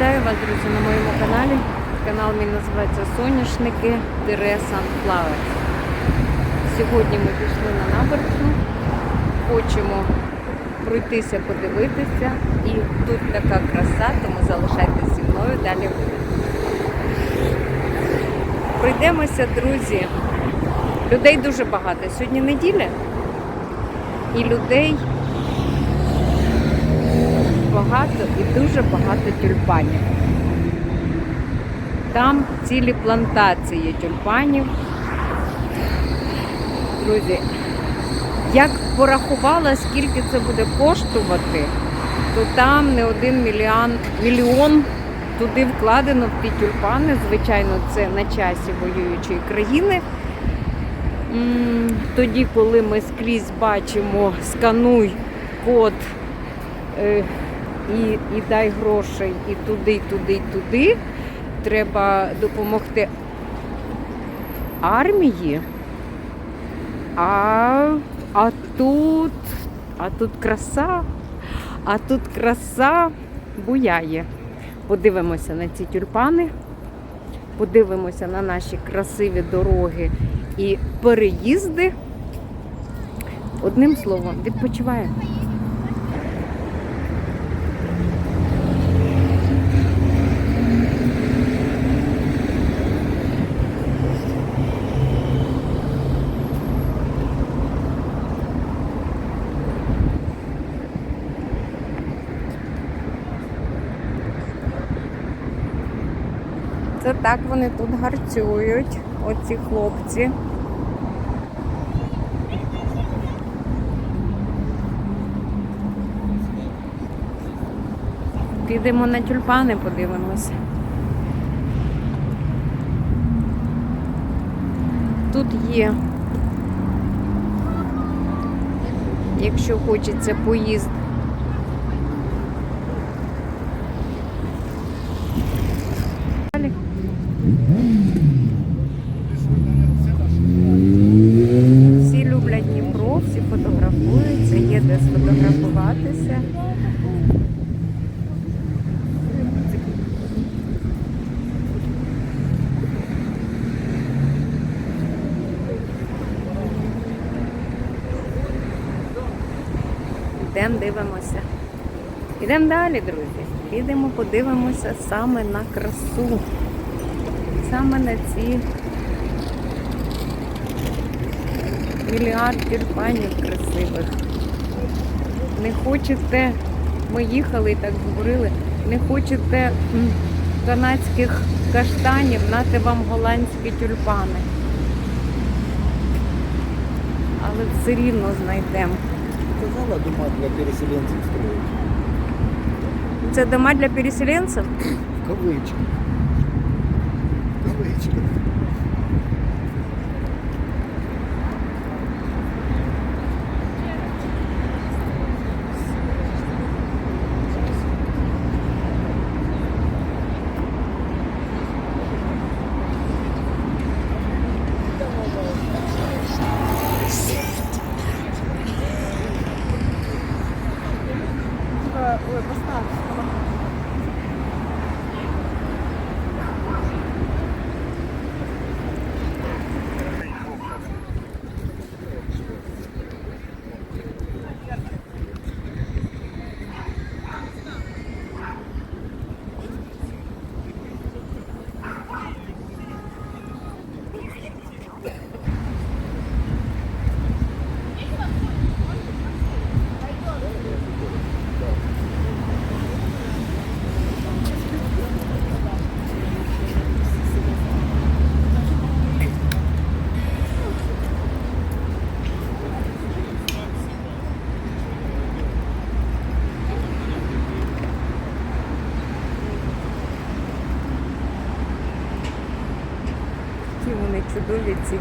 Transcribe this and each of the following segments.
Вітаю вас, друзі, на моєму каналі. Канал мій називається Соняшники Sunflowers. Сьогодні ми пішли на набережну, хочемо пройтися, подивитися. І тут така краса, тому залишайтеся зі мною, далі. Пройдемося, друзі. Людей дуже багато. Сьогодні неділя і людей багато і дуже багато тюльпанів. Там цілі плантації тюльпанів. Друзі, як порахувала, скільки це буде коштувати, то там не один мільйон, мільйон туди вкладено в ті тюльпани. Звичайно, це на часі воюючої країни. Тоді, коли ми скрізь бачимо скануй код е, і, і дай грошей і туди, і туди, і туди, треба допомогти армії. А, а тут, а тут краса, а тут краса буяє. Подивимося на ці тюльпани, подивимося на наші красиві дороги і переїзди. Одним словом, відпочиваємо. Це так вони тут гарцюють, оці хлопці. Підемо на тюльпани, подивимося. Тут є, якщо хочеться поїзд. Йдемо, дивимося. Йдемо далі, друзі. Підемо, подивимося саме на красу. Саме на ці мільярд тюльпанів красивих. Не хочете, ми їхали і так говорили, не хочете канадських каштанів, нате вам голландські тюльпани. Але все рівно знайдемо. Сказала дома для переселенцев строить. Це дома для переселенців? В кавычках. В кавычках. Які вони чудові ці.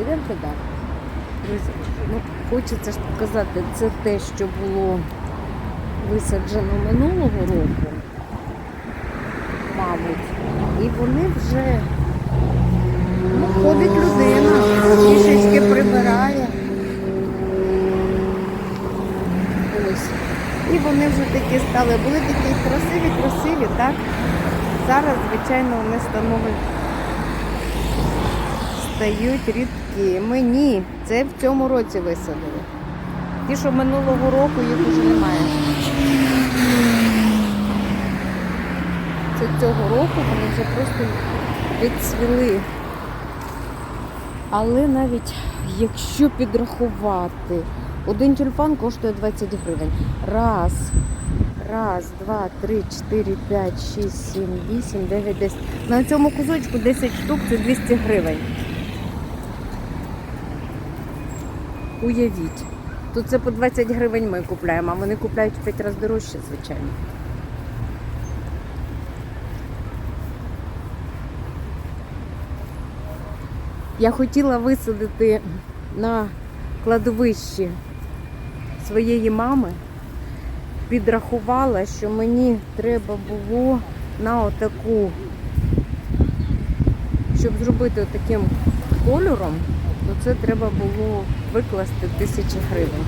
Ідемо туди. Друзі, ну, хочеться ж показати, це те, що було висаджено минулого року, мабуть. І вони вже ну, ходить людина, трішечки прибирає. І вони вже такі стали. Були такі красиві, красиві, так? Зараз, звичайно, вони становлять стають рідкі. Ми ні, це в цьому році висадили. Ті, що минулого року, їх уже немає. Це цього року вони вже просто відцвіли. Але навіть якщо підрахувати, один тюльпан коштує 20 гривень. Раз, раз, два, три, чотири, п'ять, шість, сім, вісім, дев'ять, десять. На цьому кусочку 10 штук це 200 гривень. Уявіть. Тут це по 20 гривень ми купляємо, а вони купляють в 5 разів дорожче, звичайно. Я хотіла висадити на кладовищі своєї мами, підрахувала, що мені треба було на отаку, щоб зробити таким кольором, то це треба було викласти тисячі гривень.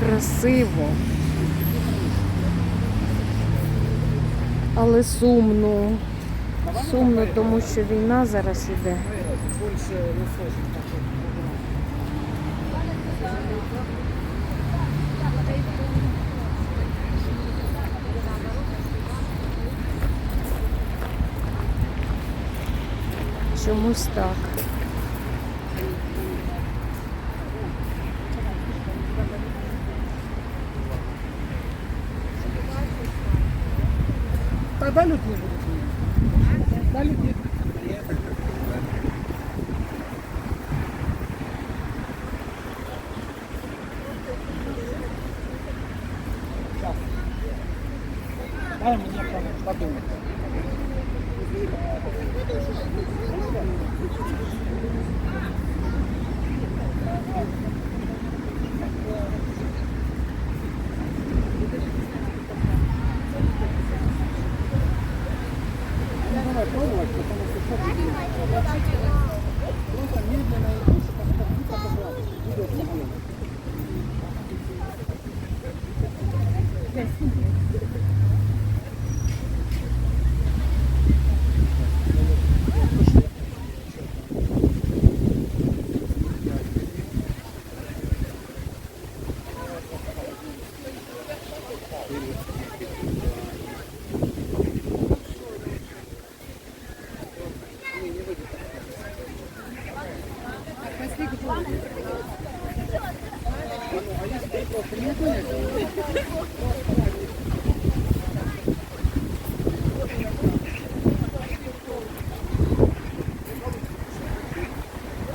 Красиво. Але сумно. Сумно, тому що війна зараз іде. Чомусь так. Тогда люди не будут. Дай мне подумать. Давай пробовать, потому что что ты? Просто медленно идешь, как будто побрать. Идет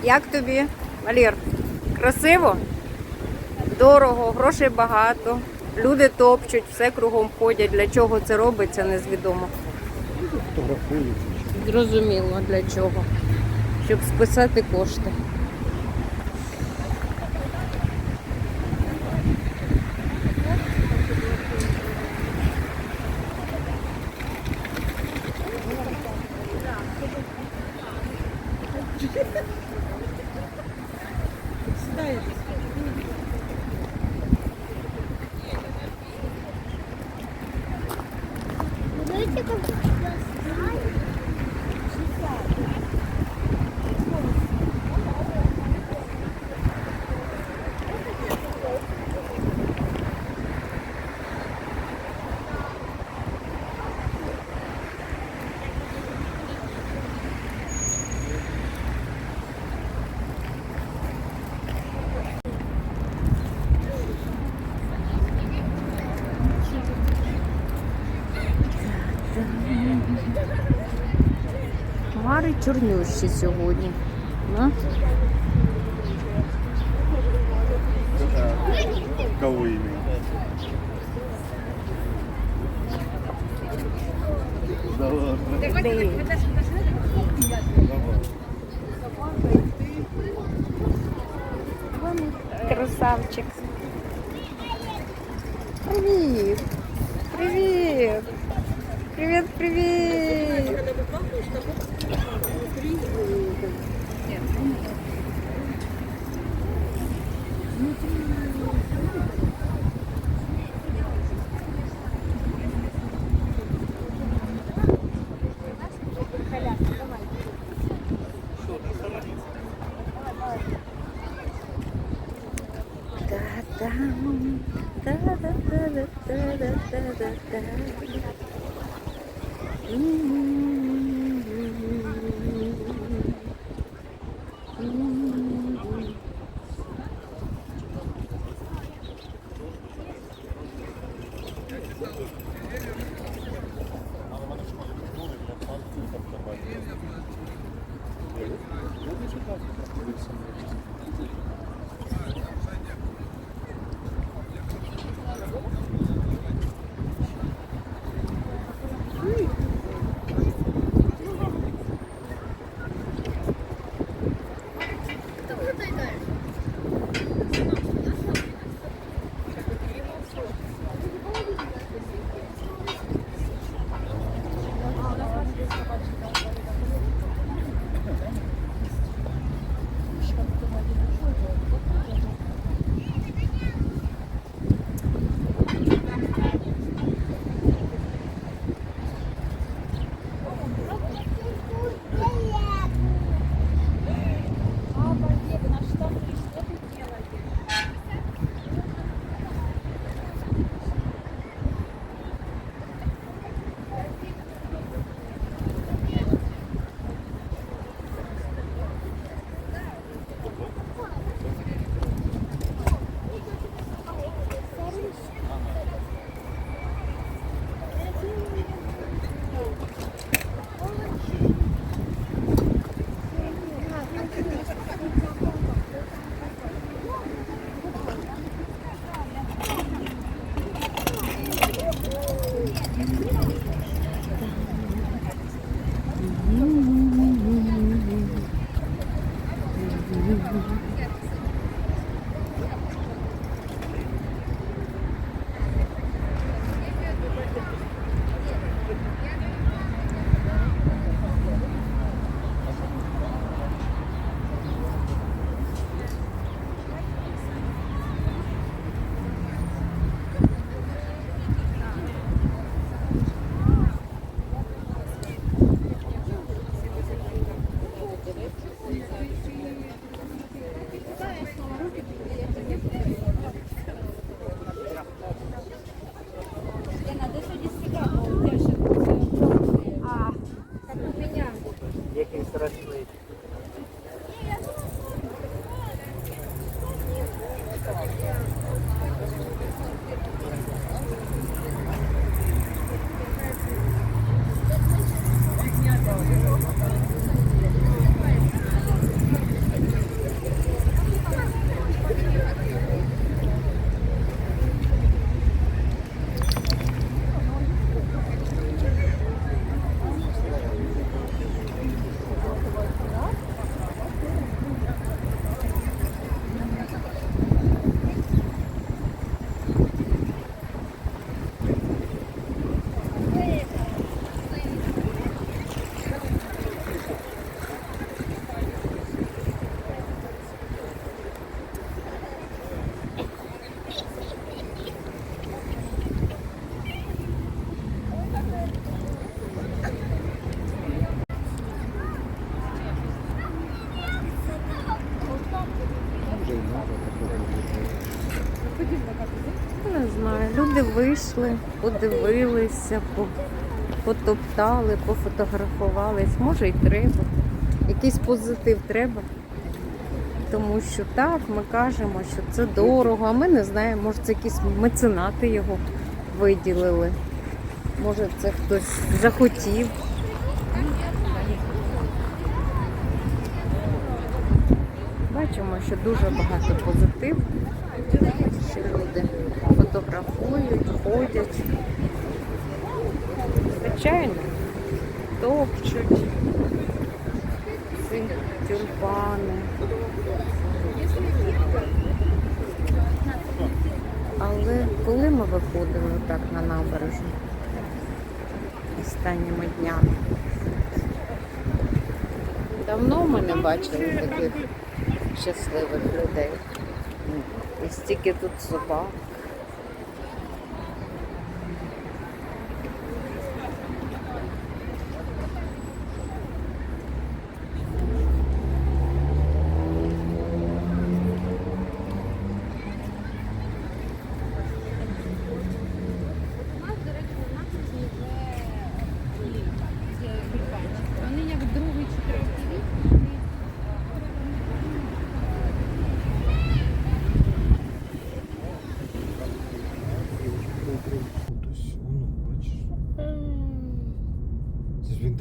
Як тобі, Валір? Красиво? Дорого, грошей багато. Люди топчуть, все кругом ходять. Для чого це робиться, незвідомо. Зрозуміло для чого. Щоб списати кошти. Знаете, как я знаю? Хмари чорнющі сьогодні. Ну, ладно. де? Давай. Красавчик. Привіт. Привіт. Привіт, привіт. Та-дам, incorrectly Не знаю, люди вийшли, подивилися, потоптали, пофотографувались. Може й треба. Якийсь позитив треба. Тому що так, ми кажемо, що це дорого, а ми не знаємо, може це якісь меценати його виділили. Може це хтось захотів. Бачимо, що дуже багато позитиву наші люди фотографують, ходять. Звичайно, топчуть ці. Але коли ми виходили так на набережну останніми днями? Давно ми не бачили таких щасливих людей. Ось стільки тут собак.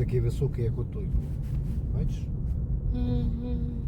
aqui a ver se o que é que eu estou. Vejo? Uhum.